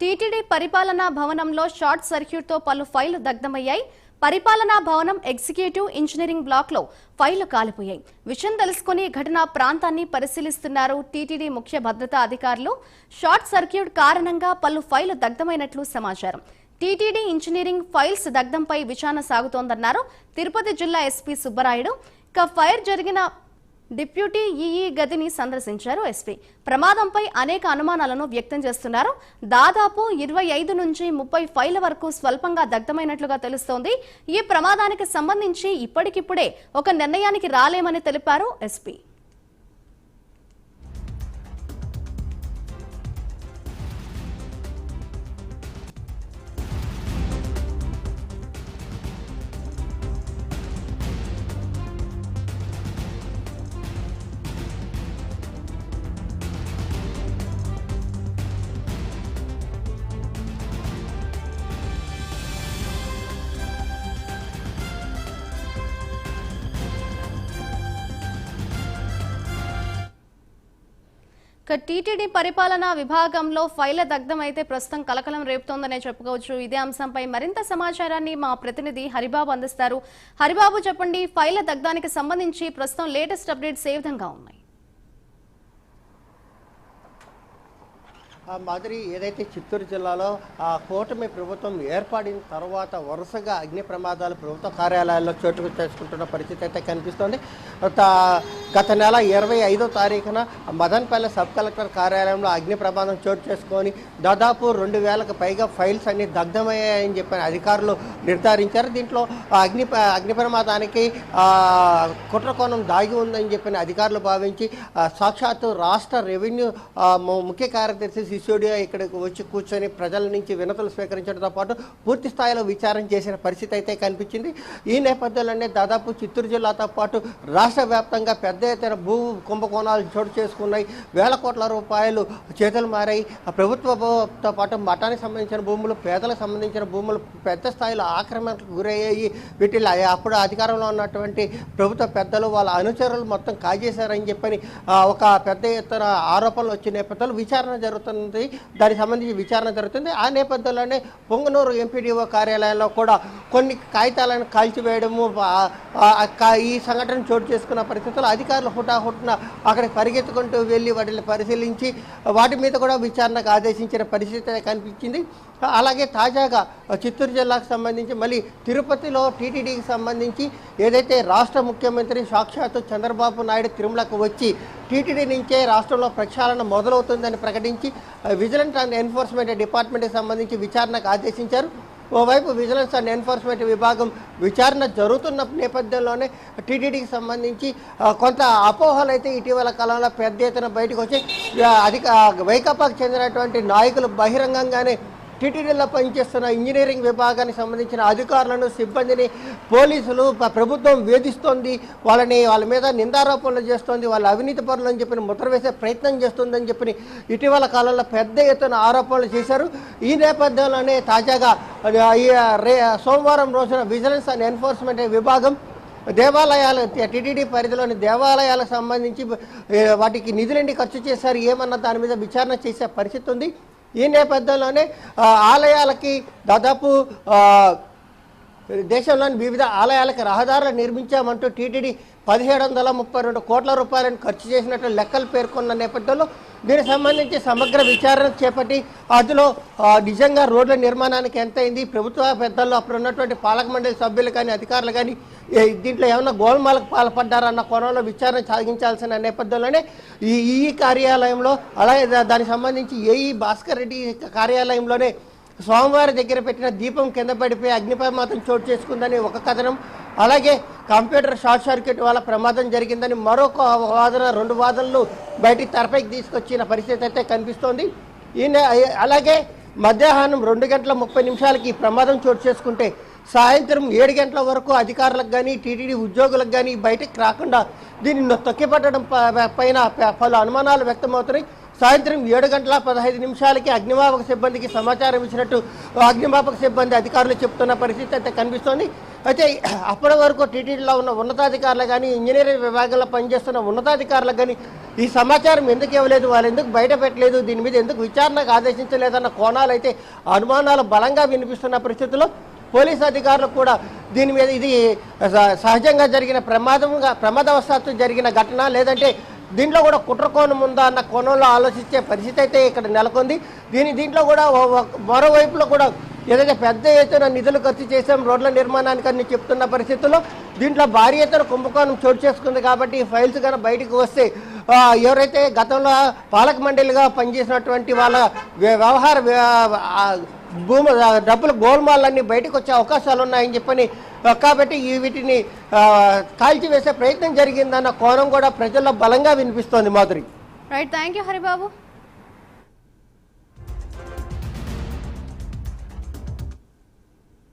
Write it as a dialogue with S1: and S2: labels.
S1: TTD పరిపాలనా భవనంలో short సర్క్యూట్తో పలు ఫైళ్ళు దగ్ధమయ్యాయి. పరిపాలనా భవనం ఎగ్జిక్యూటివ్ ఇంజనీరింగ్ బ్లాక్లో ఫైళ్ళు కాలిపోయాయి. విషయం తెలుసుకుని ఘటనా ప్రాంతాన్ని పరిశీలిస్తున్నారు టీటీడీ ముఖ్య భద్రతా అధికారులు. షార్ట్ సర్క్యూట్ కారణంగా పలు ఫైళ్ళు దగ్ధమైనట్లు సమాచారం. టీటీడీ ఇంజనీరింగ్ ఫైల్స్ దగ్ధంపై విచారణ సాగుతోందన్నారు తిరుపతి జిల్లా ఎస్పీ సుబ్బరాయుడు. ఇక ఫైర్ జరిగిన డిప్యూటీ ఈఈ గదిని సందర్శించారు ఎస్పీ. ప్రమాదంపై అనేక అనుమానాలను వ్యక్తం చేస్తున్నారు. దాదాపు ఇరవై ఐదు నుంచి ముప్పై ఫైళ్ళ వరకు స్వల్పంగా దగ్ధమైనట్లుగా తెలుస్తోంది. ఈ ప్రమాదానికి సంబంధించి ఇప్పటికిప్పుడే ఒక నిర్ణయానికి రాలేమని తెలిపారు ఎస్పీ. ఇక టీటీడీ పరిపాలనా విభాగంలో ఫైల దగ్ధం అయితే ప్రస్తుతం కలకలం రేపుతోందనే చెప్పుకోవచ్చు. ఇదే అంశంపై మరింత సమాచారాన్ని మా ప్రతినిధి హరిబాబు అందిస్తారు. హరిబాబు చెప్పండి ఫైల దగ్ధానికి సంబంధించి ప్రస్తుతం లేటెస్ట్ అప్డేట్స్ ఏ విధంగా ఉన్నాయి?
S2: ఆ మాదిరి ఏదైతే చిత్తూరు జిల్లాలో ఆ కూటమి ప్రభుత్వం ఏర్పడిన తర్వాత వరుసగా అగ్ని ప్రమాదాలు ప్రభుత్వ కార్యాలయాల్లో చోటు చేసుకుంటున్న పరిస్థితి అయితే కనిపిస్తోంది. గత నెల ఇరవై ఐదో తారీఖున మదన్పల్లి సబ్ కలెక్టర్ కార్యాలయంలో అగ్ని ప్రమాదం చోటు చేసుకొని దాదాపు రెండు వేలకు పైగా ఫైల్స్ అన్ని దగ్ధమయ్యాయని చెప్పిన అధికారులు నిర్ధారించారు. దీంట్లో అగ్ని అగ్ని ప్రమాదానికి కుట్రకోణం దాగి ఉందని చెప్పిన అధికారులు భావించి సాక్షాత్తు రాష్ట్ర రెవెన్యూ ముఖ్య కార్యదర్శి సిసోడియా ఇక్కడికి వచ్చి కూర్చొని ప్రజల నుంచి వినతులు స్వీకరించడంతో పాటు పూర్తి స్థాయిలో విచారణ చేసిన పరిస్థితి అయితే కనిపించింది. ఈ నేపథ్యంలోనే దాదాపు చిత్తూరు జిల్లాతో పాటు రాష్ట్ర వ్యాప్తంగా పెద్ద ఎత్తున భూ కుంభకోణాలు చోటు చేసుకున్నాయి వేల కోట్ల రూపాయలు చేతులు మారాయి. ప్రభుత్వంతో పాటు మఠానికి సంబంధించిన భూములు పేదలకు సంబంధించిన భూములు పెద్ద స్థాయిలో ఆక్రమణకు గురయ్యాయి. వీటిలో అప్పుడు అధికారంలో ఉన్నటువంటి ప్రభుత్వ పెద్దలు వాళ్ళ అనుచరులు మొత్తం కాజేశారని చెప్పని ఒక పెద్ద ఎత్తున ఆరోపణలు వచ్చిన నేపథ్యంలో విచారణ జరుగుతుంది. దానికి సంబంధించి విచారణ జరుగుతుంది. ఆ నేపథ్యంలోనే పొంగనూరు ఎంపీడీఓ కార్యాలయంలో కూడా కొన్ని కాగితాలను కాల్చివేయడము ఈ సంఘటన చోటు చేసుకున్న పరిస్థితుల్లో అధికారులు హుటాహుటిన అక్కడికి పరిగెత్తుకుంటూ వెళ్ళి వాటిని పరిశీలించి వాటి మీద కూడా విచారణకు ఆదేశించిన పరిస్థితి కనిపించింది. అలాగే తాజాగా చిత్తూరు జిల్లాకు సంబంధించి మళ్ళీ తిరుపతిలో టీటీడీకి సంబంధించి ఏదైతే రాష్ట్ర ముఖ్యమంత్రి సాక్షాత్తు చంద్రబాబు నాయుడు తిరుమలకు వచ్చి టీటీడీ నుంచే రాష్ట్రంలో ప్రక్షాళన మొదలవుతుందని ప్రకటించి విజిలెన్స్ అండ్ ఎన్ఫోర్స్మెంట్ డిపార్ట్మెంట్కి సంబంధించి విచారణకు ఆదేశించారు. ఓవైపు విజిలెన్స్ అండ్ ఎన్ఫోర్స్మెంట్ విభాగం విచారణ జరుగుతున్న నేపథ్యంలోనే టీటీడీకి సంబంధించి కొంత అపోహలు అయితే ఇటీవల కాలంలో పెద్ద ఎత్తున బయటకు వచ్చి అధిక ఆ, వైకాపాకు చెందినటువంటి నాయకులు బహిరంగంగానే టీటీడీలో పనిచేస్తున్న ఇంజనీరింగ్ విభాగానికి సంబంధించిన అధికారులను సిబ్బందిని పోలీసులు ప్రభుత్వం వేధిస్తోంది. వాళ్ళని వాళ్ళ మీద నిందారోపణలు చేస్తోంది. వాళ్ళ అవినీతి పరులు అని చెప్పి ముద్ర వేసే ప్రయత్నం చేస్తుందని చెప్పి ఇటీవల కాలంలో పెద్ద ఎత్తున ఆరోపణలు చేశారు. ఈ నేపథ్యంలోనే తాజాగా రే సోమవారం రోజున విజిలెన్స్ అండ్ ఎన్ఫోర్స్మెంట్ విభాగం దేవాలయాలు టీటీడీ పరిధిలోని దేవాలయాలకు సంబంధించి వాటికి నిధులండి ఖర్చు చేశారు. ఏమన్న దాని మీద విచారణ చేసే పరిస్థితి ఉంది? ఈ నేపథ్యంలోనే ఆలయాలకి దాదాపు దేశంలోని వివిధ ఆలయాలకు రహదారులు నిర్మించామంటూ టీటీడీ పదిహేడు వందల ముప్పై రెండు కోట్ల రూపాయలను ఖర్చు చేసినట్లు లెక్కలు పేర్కొన్న నేపథ్యంలో దీనికి సంబంధించి సమగ్ర విచారణ చేపట్టి అందులో నిజంగా రోడ్ల నిర్మాణానికి ఎంత అయింది ప్రభుత్వ పెద్దల్లో అప్పుడు ఉన్నటువంటి పాలక మండలి సభ్యులు కానీ అధికారులు కానీ దీంట్లో ఏమైనా గోల్మాలకు పాల్పడ్డారన్న కోణంలో విచారణ సాగించాల్సిన నేపథ్యంలోనే ఈ ఈ కార్యాలయంలో అలాగే దా- దానికి సంబంధించి ఏఈ భాస్కర్ రెడ్డి కార్యాలయంలోనే స్వామివారి దగ్గర పెట్టిన దీపం కింద పడిపోయి అగ్ని చోటు చేసుకుందని ఒక కథనం. అలాగే కంప్యూటర్ షార్ట్ సర్క్యూట్ వల్ల ప్రమాదం జరిగిందని మరొక వాదన రెండు వాదనలు బయటికి తెరపైకి తీసుకొచ్చిన పరిస్థితి అయితే కనిపిస్తోంది. ఈయన అలాగే మధ్యాహ్నం రెండు గంటల ముప్పై నిమిషాలకి ప్రమాదం చోటు చేసుకుంటే సాయంత్రం ఏడు గంటల వరకు అధికారులకు కానీ టీటీడీ ఉద్యోగులకు కానీ బయటకు రాకుండా దీన్ని తొక్కిపట్టడం ప- పైన పలు అనుమానాలు వ్యక్తమవుతున్నాయి. సాయంత్రం ఏడు గంటల పదహైదు నిమిషాలకి అగ్నిమాపక సిబ్బందికి సమాచారం ఇచ్చినట్టు అగ్నిమాపక సిబ్బంది అధికారులు చెప్తున్న పరిస్థితి అయితే కనిపిస్తోంది. అయితే అప్పటి వరకు టీటీడీలో ఉన్న ఉన్నతాధికారులు కానీ ఇంజనీరింగ్ విభాగంలో పనిచేస్తున్న ఉన్నతాధికారులకు కానీ ఈ సమాచారం ఎందుకు ఇవ్వలేదు? వాళ్ళు ఎందుకు బయట పెట్టలేదు? దీని మీద ఎందుకు విచారణకు ఆదేశించలేదన్న కోణాలు అయితే అనుమానాలు బలంగా వినిపిస్తున్న పరిస్థితుల్లో పోలీస్ అధికారులు కూడా దీని మీద ఇది స- సహజంగా జరిగిన ప్రమాదంగా ప్రమాదవశాత్తు జరిగిన ఘటన లేదంటే దీంట్లో కూడా కుట్ర కోణం ఉందా అన్న కోణంలో ఆలోచించే పరిస్థితి అయితే ఇక్కడ నెలకొంది. దీని దీంట్లో కూడా మరోవైపులో కూడా ఏదైతే పెద్ద ఎత్తున నిధులు ఖర్చు చేసాం రోడ్ల నిర్మాణానికి అని చెప్తున్న పరిస్థితుల్లో దీంట్లో భారీ ఎత్తున కుంభకోణం చోటు చేసుకుంది కాబట్టి ఈ ఫైల్స్ కనుక బయటకు వస్తే ఎవరైతే గతంలో పాలక మండలిగా పనిచేసినటువంటి వాళ్ళ వ్యవహార వ్య- భూమి డబ్బులు గోల్మాలన్నీ బయటకు వచ్చే అవకాశాలు ఉన్నాయని చెప్పని కాబట్టి ఈ వీటిని కాల్చివేసే ప్రయత్నం జరిగిందన్న కోణం కూడా ప్రజల్లో బలంగా వినిపిస్తోంది Madhuri.
S1: Right thank you Haribabu.